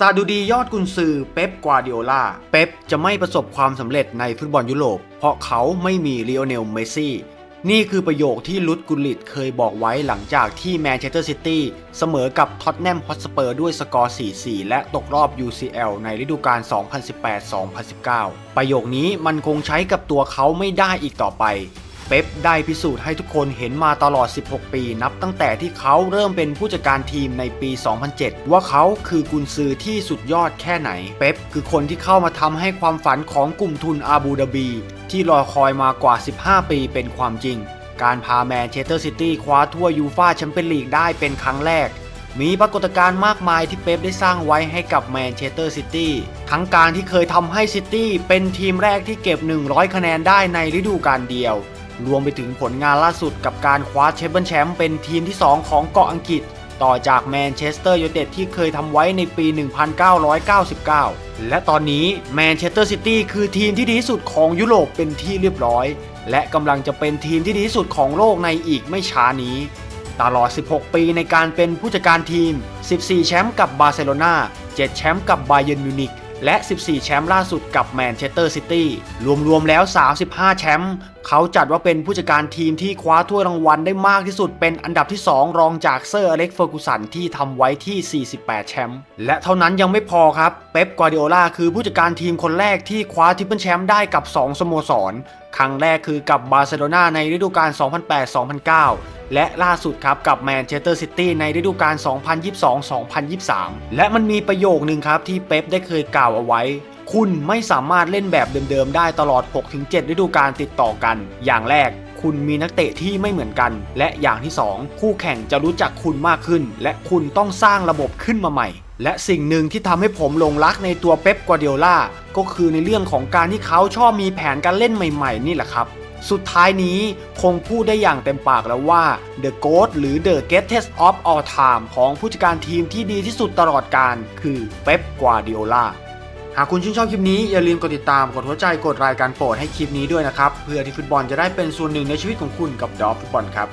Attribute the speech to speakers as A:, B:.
A: ซาดูดียอดกุนซือเป๊ปกวาดิโอลาเป๊ปจะไม่ประสบความสำเร็จในฟุตบอลยุโรป เพราะเขาไม่มีลีโอเนลเมซี่ นี่คือประโยคที่ลุดกุลลิตเคยบอกไว้หลังจากที่แมนเชสเตอร์ซิตี้เสมอกับท็อตแนมฮอตสเปอร์ด้วยสกอร์ 4-4 และตกรอบ UCL ในฤดูกาล 2018-2019 ประโยคนี้มันคงใช้กับตัวเขาไม่ได้อีกต่อไป เป๊ปได้พิสูจน์ให้ทุกคนเห็นมาตลอด 16 ปี นับตั้งแต่ที่เขาเริ่มเป็นผู้จัดการทีมในปี 2007 ว่าเขาคือกุนซือที่สุดยอดแค่ไหน เป๊ปคือคนที่เข้ามาทำให้ความฝันของกลุ่มทุนอาบูดาบี ที่รอคอยมากว่า 15 ปีเป็นความจริง การพาแมนเชสเตอร์ซิตี้คว้าทั่วยูฟาแชมเปี้ยนลีกได้เป็นครั้งแรกมีปรากฏการณ์มากมายที่เป๊ปได้สร้างไว้ให้กับแมนเชสเตอร์ซิตี้ ทั้งการที่เคยทำให้ซิตี้เป็นทีมแรกที่เก็บ 100 คะแนนได้ในฤดูกาลเดียว รวมไปถึงผลงานล่าสุดกับการคว้าแชมเปี้ยนแชมป์เป็นทีมที่ 2 ของเกาะอังกฤษ ต่อจากแมนเชสเตอร์ยูไนเต็ดที่เคยทำไว้ในปี 1999 และตอนนี้แมนเชสเตอร์ซิตี้คือทีมที่ดีที่สุดของยุโรปเป็นที่เรียบร้อย และกำลังจะเป็นทีมที่ดีที่สุดของโลกในอีกไม่ช้านี้ตลอด 16 ปีในการเป็นผู้จัดการทีม 14 แชมป์กับบาร์เซโลนา7 แชมป์กับบาเยิร์นมิวนิก และ 14 แชมป์ล่าสุดกับแมนเชสเตอร์ซิตี้ รวมๆ แล้ว 35 แชมป์ เขาจัดว่าเป็นผู้จัดการทีมที่คว้าถ้วยรางวัลได้มากที่สุด เป็นอันดับที่ 2 รองจากเซอร์อเล็กซ์เฟอร์กูสันที่ทำไว้ที่ 48 แชมป์ และเท่านั้นยังไม่พอครับ เป๊ป กวาดิโอลาคือผู้จัดการทีมคนแรกที่คว้าทิปเปิลแชมป์ได้กับ 2 สโมสร ครั้งแรกคือกับบาร์เซโลนาในฤดูกาล 2008-2009 และล่าสุดครับกับแมนเชสเตอร์ซิตี้ในฤดูกาล 2022-2023 และมันมีประโยคนึงครับที่เป๊ปได้เคยกล่าวเอาไว้ คุณไม่สามารถเล่นแบบเดิมๆ ได้ตลอด 6-7 ฤดูกาลติดต่อกัน อย่างแรกคุณมีนักเตะที่ไม่เหมือนกัน และอย่างที่ 2 คู่แข่งจะรู้จักคุณมากขึ้น และคุณต้องสร้างระบบขึ้นมาใหม่ และสิ่งหนึ่งที่ทำให้ผมหลงรักในตัวเป๊ปกวาร์ดิโอลาก็คือในเรื่องของการที่เขาชอบมีแผนการเล่นใหม่ ๆ นี่แหละครับ สุดท้ายนี้คงพูดได้อย่างเต็มปากแล้วว่า The GOAT หรือ The Greatest of All Time ของผู้จัดการทีมที่ดีที่สุดตลอดการ คือเป๊ปกวาร์ดิโอลาหากคุณชื่นชอบคลิปนี้อย่าลืมกดติดตามกดหัวใจกดรายการโปรดให้คลิปนี้ด้วยนะครับ เพื่อที่ฟุตบอลจะได้เป็นส่วนหนึ่งในชีวิตของคุณกับดอฟฟุตบอลครับ